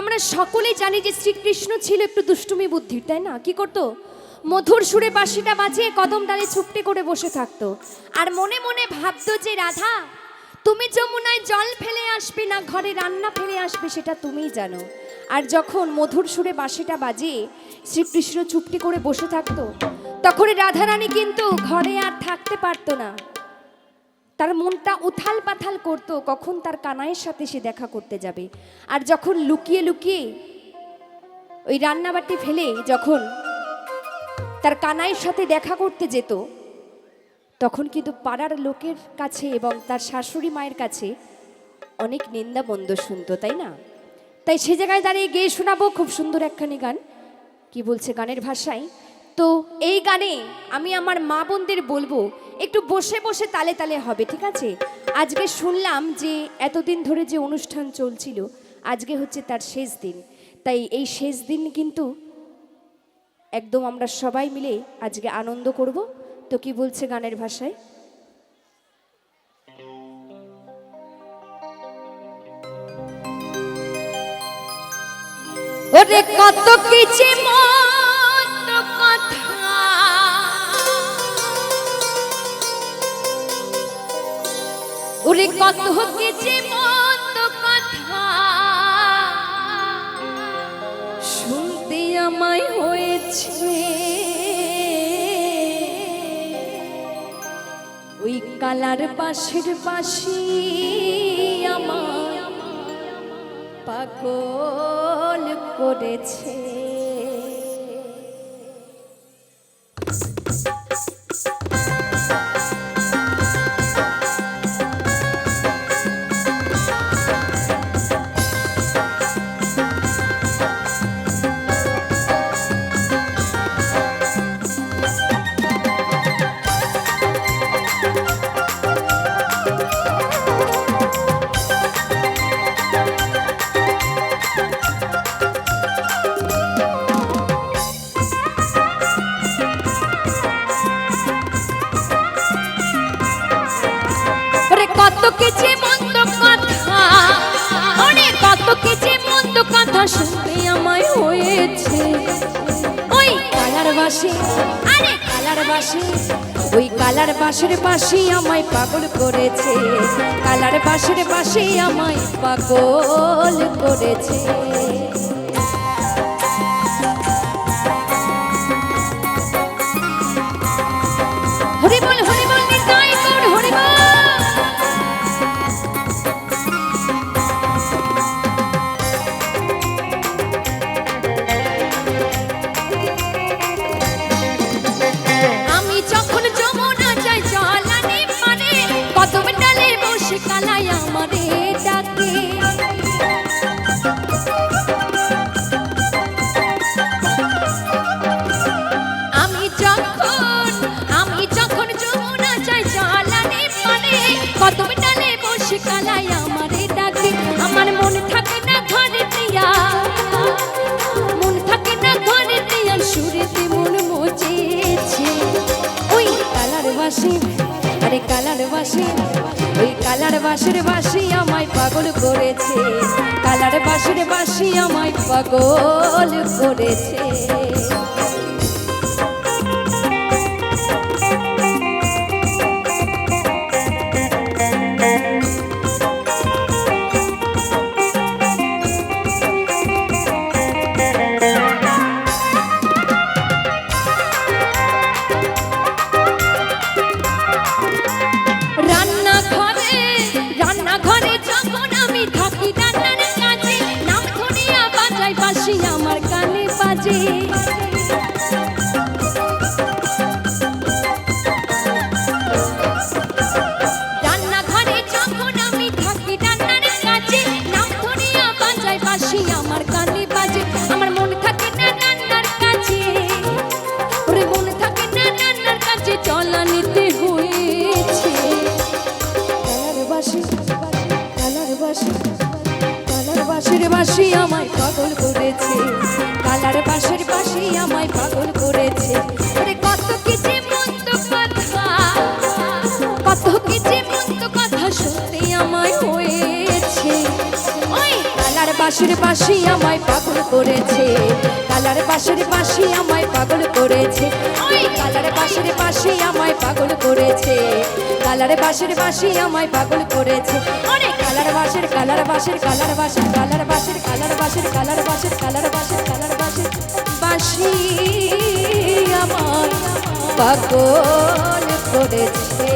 আমরা সকলেই জানি যে শ্রীকৃষ্ণ ছিল একটু দুষ্টুমি বুদ্ধির, তাই না? কি করতো? মধুর সুরে বাঁশিটা বাজিয়ে কদম ডালে চুপটি করে বসে থাকতো। আর মনে মনে ভাবতো যে, রাধা, তুমি যমুনায় জল ফেলে আসবে না, ঘরে রান্না ফেলে আসবে, সেটা তুমিই জানো। আর যখন মধুর সুরে বাঁশিটা বাজিয়ে শ্রীকৃষ্ণ চুপটি করে বসে থাকতো তখন রাধারানী কিন্তু ঘরে আর থাকতে পারতো না। তার মনটা উথাল পাথাল করতো, কখন তার কানাইয়ের সাথে সে দেখা করতে যাবে। আর যখন লুকিয়ে লুকিয়ে ওই রান্নাবাটি ফেলে, যখন তার কানাইয়ের সাথে দেখা করতে যেত, তখন কিন্তু পাড়ার লোকের কাছে এবং তার শাশুড়ি মায়ের কাছে অনেক নিন্দা বন্ধ শুনতো, তাই না? তাই সে জায়গায় দাঁড়িয়ে গেয়ে শোনাবো, খুব সুন্দর একখানি গান। কি বলছে গানের ভাষায়? তো এই গানে আমি আমার মা বোনদের বলব, একটু বসে বসে তালে তালে হবে, ঠিক আছে? আজকে শুনলাম যে এতদিন ধরে যে অনুষ্ঠান চলছিল, আজকে হচ্ছে তার শেষ দিন। তাই এই শেষ দিন কিন্তু একদম আমরা সবাই মিলে আজকে আনন্দ করব। তো কি বলছে গানের ভাষায়? ওরে কত কিছু মন্দ কত কিছু মন্দ কথা? শুনতে আমায় হয়েছে। ওই কালার পাশের পাশি আমার পাগল করেছে। কিছু মন্দ কথা। ওরে কত কিছু মন্দ কথা শুনতে আমায় হয়েছে। ওই কালার বাসে, আরে কালার বাসে। ওই কালার বাসের পাশে আমায় পাগল করেছে। কালার বাসের পাশে আমায় পাগল করেছে। আমারে মন থাকে না মন থাকে না ঘরে দিয়া সুরেতে মন মজেছে। ওই কালার বাসি, আরে কালার বাসি, ওই কালার বাসের বাসি আমায় পাগল করেছে। কালার বাসের বাসি আমায় পাগল করেছে। বাসি আমায় পাগল করেছে। কালার বাসির বাসি আমায় পাগল করেছে। ওরে কত কিছু মন্দ কথা, কত কিছু মন্দ কথা শুনতে আমায় হয়েছে। ওই কালার বাঁশির বাঁশি আমায় পাগল করেছে কালার বাঁশির বাঁশি আমায় পাগল করেছে। ওই কালার বাঁশির বাঁশি আমায় পাগল করেছে কালার বাঁশির বাঁশি আমায় পাগল করেছে। কালার বাঁশির কালার বাঁশির কালার বাঁশির কালার বাঁশির কালার বাঁশির কালার বাঁশির কালার বাঁশির কালার বাঁশির বাসি আমার পাগল করেছে।